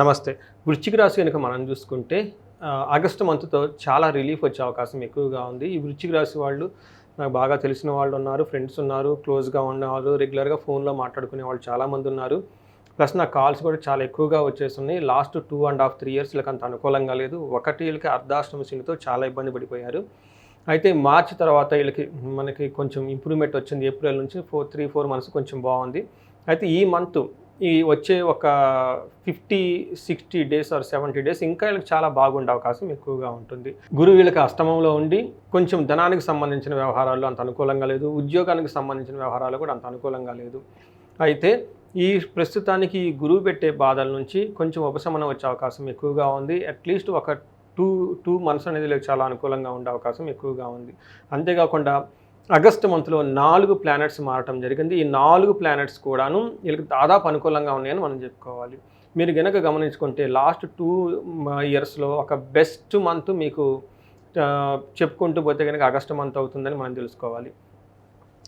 నమస్తే. వృశ్చిక రాశి కనుక మనం చూసుకుంటే ఆగస్టు మంత్తో చాలా రిలీఫ్ వచ్చే అవకాశం ఎక్కువగా ఉంది. ఈ వృశ్చిక రాశి వాళ్ళు నాకు బాగా తెలిసిన వాళ్ళు ఉన్నారు ఫ్రెండ్స్ ఉన్నారు క్లోజ్గా ఉన్నవాళ్ళు రెగ్యులర్గా ఫోన్లో మాట్లాడుకునే వాళ్ళు చాలామంది ఉన్నారు. ప్లస్ నా కాల్స్ కూడా చాలా ఎక్కువగా వచ్చేస్తున్నాయి. Last two and half three years వీళ్ళకి అంత అనుకూలంగా లేదు. ఒకటి వీళ్ళకి అర్ధాష్టమ శనితో చాలా ఇబ్బంది పడిపోయారు. అయితే మార్చ్ తర్వాత వీళ్ళకి మనకి కొంచెం ఇంప్రూవ్మెంట్ వచ్చింది. ఏప్రిల్ నుంచి ఫోర్ త్రీ ఫోర్ మంత్స్ కొంచెం బాగుంది. అయితే ఈ మంత్ ఈ వచ్చే ఒక fifty sixty days or seventy days ఇంకా వీళ్ళకి చాలా బాగుండే అవకాశం ఎక్కువగా ఉంటుంది. గురువు వీళ్ళకి అష్టమంలో ఉండి కొంచెం ధనానికి సంబంధించిన వ్యవహారాలు అంత అనుకూలంగా లేదు. ఉద్యోగానికి సంబంధించిన వ్యవహారాలు కూడా అంత అనుకూలంగా లేదు. అయితే ఈ ప్రస్తుతానికి ఈ గురువు పెట్టే బాధల నుంచి కొంచెం ఉపశమనం వచ్చే అవకాశం ఎక్కువగా ఉంది. అట్లీస్ట్ ఒక టూ టూ మంత్స్ అనేది చాలా అనుకూలంగా ఉండే అవకాశం ఎక్కువగా ఉంది. అంతేకాకుండా ఆగస్టు మంత్లో నాలుగు ప్లానెట్స్ మారటం జరిగింది. ఈ నాలుగు ప్లానెట్స్ కూడాను వీళ్ళకి దాదాపు అనుకూలంగా ఉన్నాయని మనం చెప్పుకోవాలి. మీరు గనక గమనించుకుంటే లాస్ట్ టూ ఇయర్స్లో ఒక బెస్ట్ మంత్ మీకు చెప్పుకుంటూ పోతే కనుక ఆగస్టు మంత్ అవుతుందని మనం తెలుసుకోవాలి.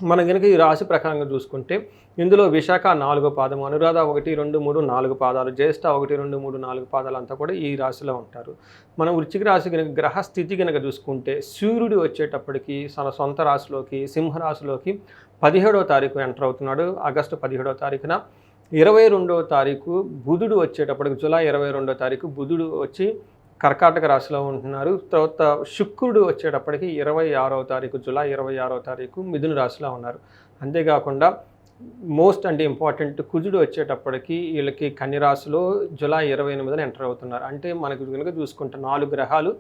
మనం కనుక ఈ రాశి ప్రకారంగా చూసుకుంటే ఇందులో విశాఖ నాలుగో పాదం అనురాధ ఒకటి రెండు మూడు నాలుగు పాదాలు జ్యేష్ఠ ఒకటి రెండు మూడు నాలుగు పాదాలు అంతా కూడా ఈ రాశిలో ఉంటారు. మనం వృచ్చిక రాశి కనుక గ్రహ స్థితి కనుక చూసుకుంటే సూర్యుడు వచ్చేటప్పటికి తన సొంత రాశిలోకి సింహరాశిలోకి పదిహేడవ తారీఖు ఎంటర్ అవుతున్నాడు. ఆగస్టు పదిహేడవ తారీఖున ఇరవై రెండవ తారీఖు బుధుడు వచ్చేటప్పటికి జూలై ఇరవై రెండవ తారీఖు బుధుడు వచ్చి కర్కాటక రాశిలో ఉంటున్నారు. తర్వాత శుక్రుడు వచ్చేటప్పటికి ఇరవై ఆరవ తారీఖు జూలై ఇరవై ఆరవ తారీఖు మిథున రాశిలో ఉన్నారు. అంతేకాకుండా మోస్ట్ అంటే ఇంపార్టెంట్ కుజుడు వచ్చేటప్పటికి వీళ్ళకి కన్నిరాశిలో జులై జూలై ఇరవై ఎనిమిదిన ఎంటర్ అవుతున్నారు. అంటే మనకు కనుక చూసుకుంటే నాలుగు గ్రహాలు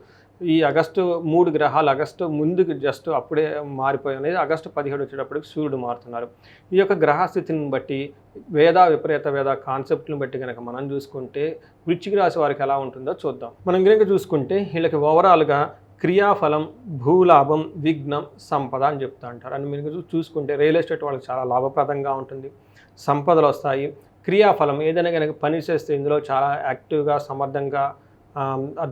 ఈ ఆగస్టు మూడు గ్రహాలు ఆగస్టు ముందుకు జస్ట్ అప్పుడే మారిపోయి ఆగస్టు పదిహేడు వచ్చేటప్పటికి సూర్యుడు మారుతున్నారు. ఈ యొక్క గ్రహస్థితిని బట్టి వేద విపరీత వేద కాన్సెప్ట్ని బట్టి కనుక మనం చూసుకుంటే వృశ్చిక రాశి వారికి ఎలా ఉంటుందో చూద్దాం. మనం కనుక చూసుకుంటే వీళ్ళకి ఓవరాల్గా క్రియాఫలం భూలాభం విఘ్నం సంపద అని చెప్తూ అంటారు. అని మీరు చూ- చూసుకుంటే రియల్ ఎస్టేట్ వాళ్ళకి చాలా లాభప్రదంగా ఉంటుంది. సంపదలు వస్తాయి. క్రియాఫలం ఏదైనా కనుక పని చేస్తే ఇందులో చాలా యాక్టివ్గా సమర్థంగా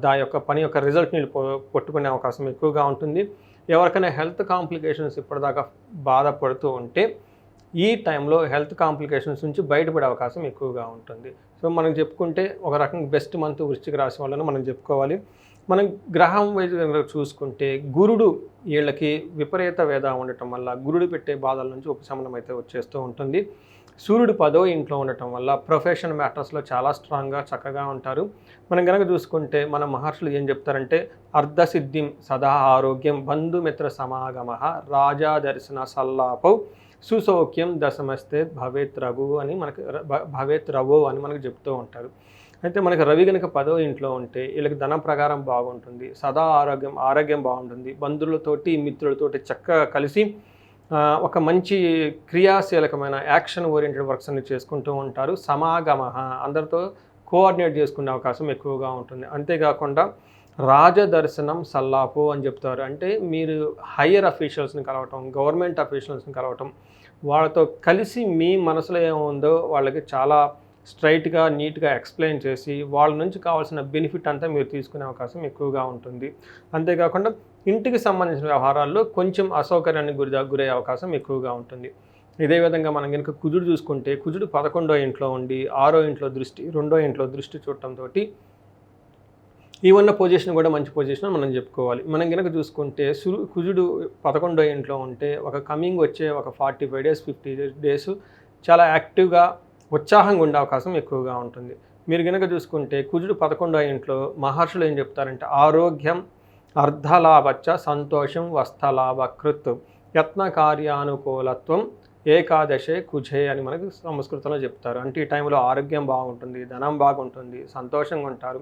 దాని యొక్క పని యొక్క రిజల్ట్ నీళ్ళు పట్టుకునే అవకాశం ఎక్కువగా ఉంటుంది. ఎవరికైనా హెల్త్ కాంప్లికేషన్స్ ఇప్పటిదాకా బాధపడుతూ ఉంటే ఈ టైంలో హెల్త్ కాంప్లికేషన్స్ నుంచి బయటపడే అవకాశం ఎక్కువగా ఉంటుంది. సో మనం చెప్పుకుంటే ఒక రకంగా బెస్ట్ మంత్ వృశ్చిక రాశి వాళ్ళని మనం చెప్పుకోవాలి. మనం గ్రహం వైపు చూసుకుంటే గురుడు వీళ్ళకి విపరీత వేద ఉండటం వల్ల గురుడు పెట్టే బాధల నుంచి ఉపశమనం అయితే వచ్చేస్తూ ఉంటుంది. సూర్యుడు పదో ఇంట్లో ఉండటం వల్ల ప్రొఫెషన్ మ్యాటర్స్లో చాలా స్ట్రాంగ్గా చక్కగా ఉంటారు. మనం కనుక చూసుకుంటే మన మహర్షులు ఏం చెప్తారంటే అర్ధసిద్ధిం సదా ఆరోగ్యం బంధుమిత్ర సమాగమ రాజా దర్శన సల్లాపౌ సుసౌఖ్యం దశమస్తే భవేత్ రఘు అని మనకి భవేత్ రవో అని మనకు చెప్తూ ఉంటారు. అయితే మనకి రవి కనుక పదో ఇంట్లో ఉంటే వీళ్ళకి ధనం ప్రకారం బాగుంటుంది సదా ఆరోగ్యం ఆరోగ్యం బాగుంటుంది. బంధువులతోటి మిత్రులతోటి చక్కగా కలిసి ఒక మంచి క్రియాశీలకమైన యాక్షన్ ఓరియంటెడ్ వర్క్స్ అన్ని చేసుకుంటూ ఉంటారు. సమాగమ అందరితో కోఆర్డినేట్ చేసుకునే అవకాశం ఎక్కువగా ఉంటుంది. అంతేకాకుండా రాజదర్శనం సల్లాపు అని చెప్తారు. అంటే మీరు హయ్యర్ అఫీషియల్స్ని కలవటం గవర్నమెంట్ అఫీషియల్స్ని కలవటం వాళ్ళతో కలిసి మీ మనసులో ఏముందో వాళ్ళకి చాలా స్ట్రైట్గా నీట్గా ఎక్స్ప్లెయిన్ చేసి వాళ్ళ నుంచి కావాల్సిన బెనిఫిట్ అంతా మీరు తీసుకునే అవకాశం ఎక్కువగా ఉంటుంది. అంతేకాకుండా ఇంటికి సంబంధించిన వ్యవహారాల్లో కొంచెం అసౌకర్యానికి గురి గురయ్యే అవకాశం ఎక్కువగా ఉంటుంది. ఇదే విధంగా మనం కనుక కుజుడు చూసుకుంటే కుజుడు పదకొండో ఇంట్లో ఉండి ఆరో ఇంట్లో దృష్టి రెండో ఇంట్లో దృష్టి చూడటంతో ఈ ఉన్న పొజిషన్ కూడా మంచి పొజిషన్ మనం చెప్పుకోవాలి. మనం కనుక చూసుకుంటే సురు కుజుడు పదకొండో ఇంట్లో ఉంటే ఒక కమింగ్ వచ్చే ఒక forty five days fifty days చాలా యాక్టివ్గా ఉత్సాహంగా ఉండే అవకాశం ఎక్కువగా ఉంటుంది. మీరు కనుక చూసుకుంటే కుజుడు పదకొండో ఇంట్లో మహర్షులు ఏం చెప్తారంటే ఆరోగ్యం అర్ధలాభచ్చ సంతోషం వస్థలాభకృత్. యత్న కార్యానుకూలత్వం ఏకాదశే కుజే అని మనకు సంస్కృతంలో చెప్తారు. అంటే ఈ టైంలో ఆరోగ్యం బాగుంటుంది ధనం బాగుంటుంది సంతోషంగా ఉంటారు.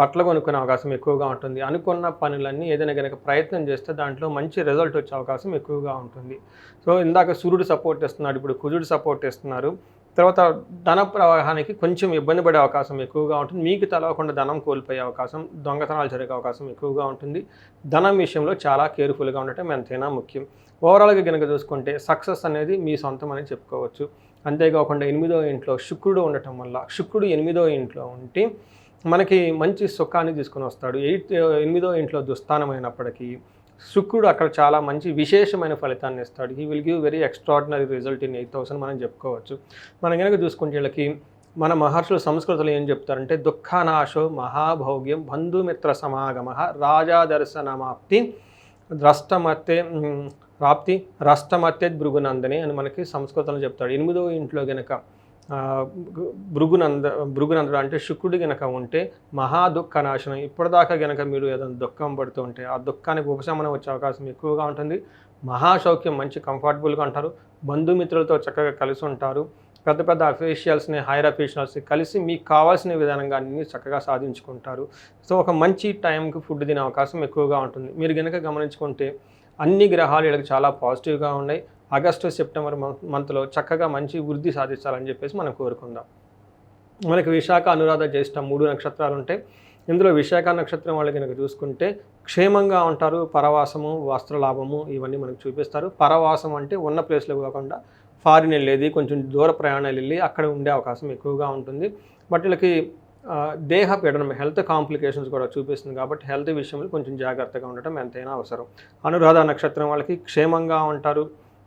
బట్టలు కొనుక్కునే అవకాశం ఎక్కువగా ఉంటుంది. అనుకున్న పనులన్నీ ఏదైనా కనుక ప్రయత్నం చేస్తే దాంట్లో మంచి రిజల్ట్ వచ్చే అవకాశం ఎక్కువగా ఉంటుంది. సో ఇందాక సూర్యుడు సపోర్ట్ ఇస్తున్నాడు ఇప్పుడు కుజుడు సపోర్ట్ ఇస్తున్నారు తర్వాత ధన ప్రవాహానికి కొంచెం ఇబ్బంది పడే అవకాశం ఎక్కువగా ఉంటుంది. మీకు తెలవకుండా ధనం కోల్పోయే అవకాశం దొంగతనాలు జరిగే అవకాశం ఎక్కువగా ఉంటుంది. ధనం విషయంలో చాలా కేర్ఫుల్గా ఉండటం ఎంతైనా ముఖ్యం. ఓవరాల్గా కనుక చూసుకుంటే సక్సెస్ అనేది మీ సొంతం అని చెప్పుకోవచ్చు. అంతేకాకుండా ఎనిమిదో ఇంట్లో శుక్రుడు ఉండటం వల్ల శుక్రుడు ఎనిమిదో ఇంట్లో ఉంటే మనకి మంచి సుఖాన్ని తీసుకొని వస్తాడు. ఎయిత్ ఎనిమిదో ఇంట్లో దుస్థానమైనప్పటికీ శుక్రుడు అక్కడ చాలా మంచి విశేషమైన ఫలితాన్ని ఇస్తాడు. He will give very extraordinary result in eight thousand మనం చెప్పుకోవచ్చు. మనం కనుక చూసుకుంటే వీళ్ళకి మన మహర్షులు సంస్కృతిలో ఏం చెప్తారంటే దుఃఖనాశో మహాభౌగ్యం బంధుమిత్ర సమాగమ రాజా దర్శనమాప్తి ద్రష్టమత్తే ప్రాప్తి రష్టమత్తే భృగునందని అని మనకి సంస్కృతంలో చెప్తాడు. ఎనిమిదో ఇంట్లో గనక భృగునంద భృగునందుడు అంటే శుక్రుడు గనక ఉంటే మహా దుఃఖ నాశనం ఇప్పటిదాకా గనక మీరు ఏదైనా దుఃఖం పడుతూ ఉంటే ఆ దుఃఖానికి ఉపశమనం వచ్చే అవకాశం ఎక్కువగా ఉంటుంది. మహాసౌఖ్యం మంచి కంఫర్టబుల్గా ఉంటారు. బంధుమిత్రులతో చక్కగా కలిసి ఉంటారు. పెద్ద పెద్ద అఫీషియల్స్ని హైర్ అఫీషియల్స్ని కలిసి మీకు కావాల్సిన విధానంగా అన్ని చక్కగా సాధించుకుంటారు. సో ఒక మంచి టైంకి ఫుడ్ తినే అవకాశం ఎక్కువగా ఉంటుంది. మీరు కనుక గమనించుకుంటే అన్ని గ్రహాలు వీళ్ళకి చాలా పాజిటివ్గా ఉన్నాయి. ఆగస్టు సెప్టెంబర్ మంత్ మంత్లో చక్కగా మంచి వృద్ధి సాధించాలని చెప్పేసి మనం కోరుకుందాం. మనకి విశాఖ అనురాధ జ్యేష్ఠ మూడు నక్షత్రాలు ఉంటాయి ఇందులో విశాఖ నక్షత్రం వాళ్ళు కనుక చూసుకుంటే క్షేమంగా ఉంటారు పరవాసము వస్త్రలాభము ఇవన్నీ మనకు చూపిస్తారు. పరవాసం అంటే ఉన్న ప్లేస్లో కాకుండా ఫారిన్ వెళ్ళేది కొంచెం దూర ప్రయాణాలు వెళ్ళి అక్కడ ఉండే అవకాశం ఎక్కువగా ఉంటుంది. బట్ వీళ్ళకి దేహ పీడనం హెల్త్ కాంప్లికేషన్స్ కూడా చూపిస్తుంది కాబట్టి హెల్త్ విషయంలో కొంచెం జాగ్రత్తగా ఉండటం ఎంతైనా అవసరం. అనురాధ నక్షత్రం వాళ్ళకి క్షేమంగా ఉంటారు.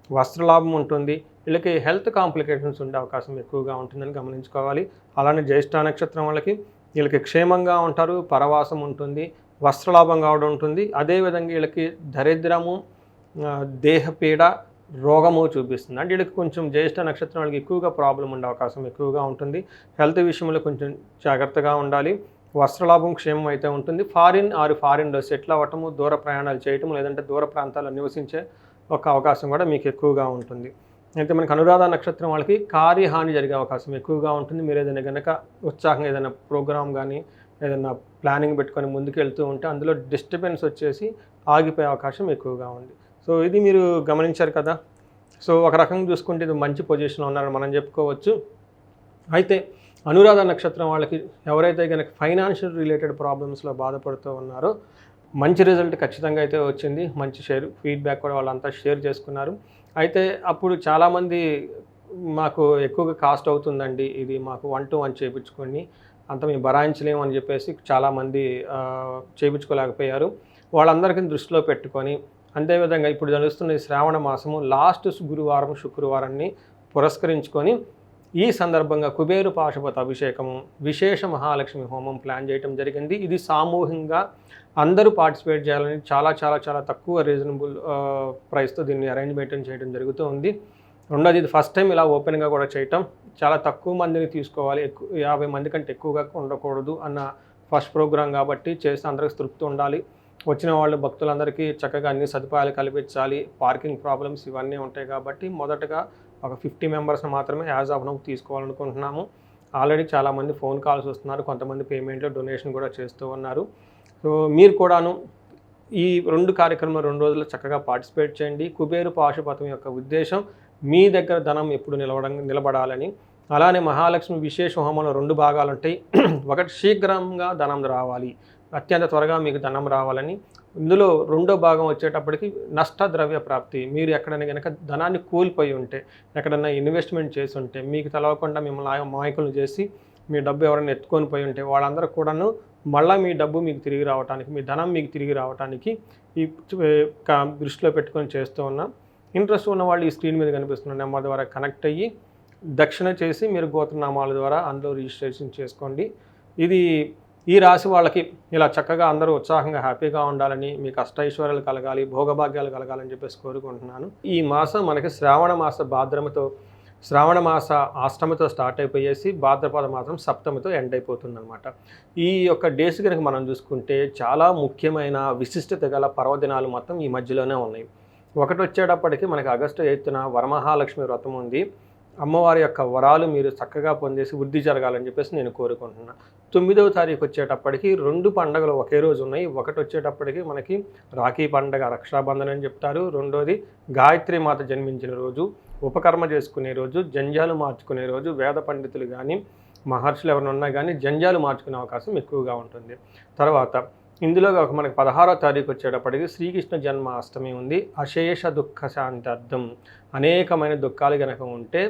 వస్త్రలాభం ఉంటుంది వీళ్ళకి హెల్త్ కాంప్లికేషన్స్ ఉండే అవకాశం ఎక్కువగా ఉంటుందని గమనించుకోవాలి. అలానే జ్యేష్ఠ నక్షత్రం వాళ్ళకి వీళ్ళకి క్షేమంగా ఉంటారు పరవాసం ఉంటుంది వస్త్రలాభం కావడం ఉంటుంది. అదేవిధంగా వీళ్ళకి దరిద్రము దేహపీడ రోగము చూపిస్తుంది. అంటే వీళ్ళకి కొంచెం జ్యేష్ఠ నక్షత్రం వాళ్ళకి ఎక్కువగా ప్రాబ్లం ఉండే అవకాశం ఎక్కువగా ఉంటుంది. హెల్త్ విషయంలో కొంచెం జాగ్రత్తగా ఉండాలి. వస్త్రలాభం క్షేమం అయితే ఉంటుంది. ఫారిన్ ఆరు ఫారిన్లో సెటిల్ అవ్వటము దూర ప్రయాణాలు చేయటం లేదంటే దూర ప్రాంతాల్లో నివసించే ఒక అవకాశం కూడా మీకు ఎక్కువగా ఉంటుంది. అయితే మనకు అనురాధ నక్షత్రం వాళ్ళకి కార్యహాని జరిగే అవకాశం ఎక్కువగా ఉంటుంది. మీరు ఏదైనా కనుక ఉత్సాహంగా ఏదైనా ప్రోగ్రామ్ కానీ ఏదైనా ప్లానింగ్ పెట్టుకొని ముందుకు వెళ్తూ ఉంటే అందులో డిస్టర్బెన్స్ వచ్చేసి ఆగిపోయే అవకాశం ఎక్కువగా ఉంది. సో ఇది మీరు గమనించారు కదా? సో ఒక రకంగా చూసుకుంటే ఇది మంచి పొజిషన్లో ఉన్నారని మనం చెప్పుకోవచ్చు. అయితే అనురాధ నక్షత్రం వాళ్ళకి ఎవరైతే కనుక ఫైనాన్షియల్ రిలేటెడ్ ప్రాబ్లమ్స్లో బాధపడుతూ ఉన్నారో మంచి రిజల్ట్ ఖచ్చితంగా అయితే వచ్చింది. మంచి షేర్ ఫీడ్బ్యాక్ కూడా వాళ్ళంతా షేర్ చేసుకున్నారు. అయితే అప్పుడు చాలామంది మాకు ఎక్కువగా కాస్ట్ అవుతుందండి. ఇది మాకు వన్ టు వన్ చేయించుకొని అంత మేము భరాయించలేము అని చెప్పేసి చాలామంది చేయించుకోలేకపోయారు వాళ్ళందరికీ దృష్టిలో పెట్టుకొని అంతేవిధంగా ఇప్పుడు నడుస్తున్న ఈ శ్రావణ మాసము లాస్ట్ గురువారం శుక్రవారాన్ని పురస్కరించుకొని ఈ సందర్భంగా కుబేరు పాశుపత అభిషేకము విశేష మహాలక్ష్మి హోమం ప్లాన్ చేయడం జరిగింది. ఇది సామూహికంగా అందరూ పార్టిసిపేట్ చేయాలని చాలా చాలా చాలా తక్కువ రీజనబుల్ ప్రైస్తో దీన్ని అరేంజ్మెంట్ చేయడం జరుగుతూ ఉంది. రెండోది ఇది ఫస్ట్ టైం ఇలా ఓపెన్గా కూడా చేయటం. చాలా తక్కువ మందిని తీసుకోవాలి ఎక్కువ యాభై మంది కంటే ఎక్కువగా ఉండకూడదు అన్న ఫస్ట్ ప్రోగ్రాం కాబట్టి చేస్తే అందరికి తృప్తి ఉండాలి. వచ్చిన వాళ్ళు భక్తులందరికీ చక్కగా అన్ని సదుపాయాలు కల్పించాలి. పార్కింగ్ ప్రాబ్లమ్స్ ఇవన్నీ ఉంటాయి కాబట్టి మొదటగా ఒక ఫిఫ్టీ మెంబర్స్ని మాత్రమే యాజ్ ఆఫ్ నౌ తీసుకోవాలనుకుంటున్నాము. ఆల్రెడీ చాలామంది ఫోన్ కాల్స్ వస్తున్నారు. కొంతమంది పేమెంట్లు డొనేషన్ కూడా చేస్తూ ఉన్నారు. సో మీరు కూడాను ఈ రెండు కార్యక్రమం రెండు రోజులు చక్కగా పార్టిసిపేట్ చేయండి. కుబేరు పాశుపతం యొక్క ఉద్దేశం మీ దగ్గర ధనం ఎప్పుడు నిలవడం నిలబడాలని. అలానే మహాలక్ష్మి విశేష హోమంలో రెండు భాగాలు ఉంటాయి ఒకటి శీఘ్రంగా ధనం రావాలి. అత్యంత త్వరగా మీకు ధనం రావాలని. ఇందులో రెండో భాగం వచ్చేటప్పటికి నష్ట ద్రవ్య ప్రాప్తి. మీరు ఎక్కడైనా కనుక ధనాన్ని కోల్పోయి ఉంటే ఎక్కడైనా ఇన్వెస్ట్మెంట్ చేసి ఉంటే మీకు తెలవకుండా మిమ్మల్ని మాయకులు చేసి మీ డబ్బు ఎవరైనా ఎత్తుకొని పోయి ఉంటే వాళ్ళందరూ కూడాను మళ్ళీ మీ డబ్బు మీకు తిరిగి రావడానికి మీ ధనం మీకు తిరిగి రావడానికి ఈ దృష్టిలో పెట్టుకొని చేస్తూ ఉన్నాం. ఇంట్రెస్ట్ ఉన్న వాళ్ళు ఈ స్క్రీన్ మీద కనిపిస్తున్న నెంబర్ ద్వారా కనెక్ట్ అయ్యి దక్షిణ చేసి మీరు గోత్రనామాల ద్వారా అందులో రిజిస్ట్రేషన్ చేసుకోండి. ఇది ఈ రాశి వాళ్ళకి ఇలా చక్కగా అందరూ ఉత్సాహంగా హ్యాపీగా ఉండాలని మీకు అష్టైశ్వర్యాలు కలగాలి భోగభాగ్యాలు కలగాలని చెప్పేసి కోరుకుంటున్నాను. ఈ మాసం మనకి శ్రావణ మాస భాద్రమతో శ్రావణ మాస అష్టమితో స్టార్ట్ అయిపోయేసి భాద్రపద మాసం సప్తమితో ఎండ్ అయిపోతుందన్నమాట. ఈ యొక్క డేస్ కనుక మనం చూసుకుంటే చాలా ముఖ్యమైన విశిష్టత గల పర్వదినాలు మొత్తం ఈ మధ్యలోనే ఉన్నాయి. ఒకటి వచ్చేటప్పటికి మనకి ఆగస్టు ఎయిత్న వరమహాలక్ష్మి వ్రతం ఉంది. అమ్మవారి యొక్క వరాలు మీరు చక్కగా పొందేసి వృద్ధి జరగాలని చెప్పేసి నేను కోరుకుంటున్నాను తొమ్మిదవ తారీఖు వచ్చేటప్పటికి రెండు పండగలు ఒకే రోజు ఉన్నాయి. ఒకటి వచ్చేటప్పటికి మనకి రాఖీ పండగ రక్షాబంధన్ అని చెప్తారు. రెండోది గాయత్రి మాత జన్మించిన రోజు ఉపకర్మ చేసుకునే రోజు జంజాలు మార్చుకునే రోజు వేద పండితులు కానీ మహర్షులు ఎవరైనా ఉన్నా కానీ జంజాలు మార్చుకునే అవకాశం ఎక్కువగా ఉంటుంది. తర్వాత ఇందులో ఒక మనకి పదహారో తారీఖు వచ్చేటప్పటికి శ్రీకృష్ణ జన్మాష్టమి ఉంది. అశేష దుఃఖ శాంతార్థం. అనేకమైన దుఃఖాలు కనుక ఉంటే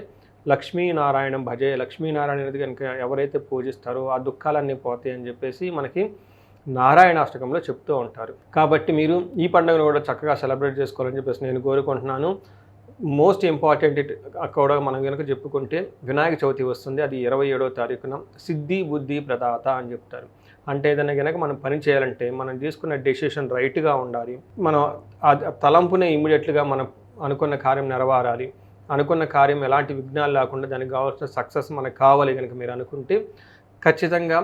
లక్ష్మీనారాయణం భజే. లక్ష్మీనారాయణ అనేది కనుక ఎవరైతే పూజిస్తారో ఆ దుఃఖాలన్నీ పోతాయి అని చెప్పేసి మనకి నారాయణాష్టకంలో చెప్తూ ఉంటారు. కాబట్టి మీరు ఈ పండుగను కూడా చక్కగా సెలబ్రేట్ చేసుకోవాలని చెప్పేసి నేను కోరుకుంటున్నాను. మోస్ట్ ఇంపార్టెంట్ కూడా మనం కనుక చెప్పుకుంటే వినాయక చవితి వస్తుంది. అది ఇరవై ఏడో తారీఖున. సిద్ధి బుద్ధి ప్రదాత అని చెప్తారు. అంటే ఏదైనా కనుక మనం పని చేయాలంటే మనం తీసుకున్న డెసిషన్ రైట్గా ఉండాలి. మనం ఆ తలంపునే ఇమీడియట్గా మనం అనుకున్న కార్యం నెరవేరాలి. అనుకున్న కార్యం ఎలాంటి విఘ్నాలు లేకుండా దానికి కావాల్సిన సక్సెస్ మనకు కావాలి కనుక మీరు అనుకుంటే ఖచ్చితంగా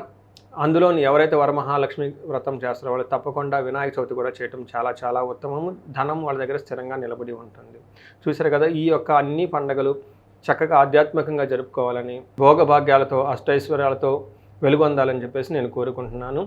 అందులోని ఎవరైతే వరమహాలక్ష్మి వ్రతం చేస్తారో వాళ్ళు తప్పకుండా వినాయక చవితి కూడా చేయటం చాలా చాలా ఉత్తమము. ధనం వాళ్ళ దగ్గర స్థిరంగా నిలబడి ఉంటుంది. చూసారు కదా ఈ యొక్క అన్ని పండగలు చక్కగా ఆధ్యాత్మికంగా జరుపుకోవాలని భోగభాగ్యాలతో అష్టైశ్వర్యాలతో వెలుగొందాలని చెప్పేసి నేను కోరుకుంటున్నాను.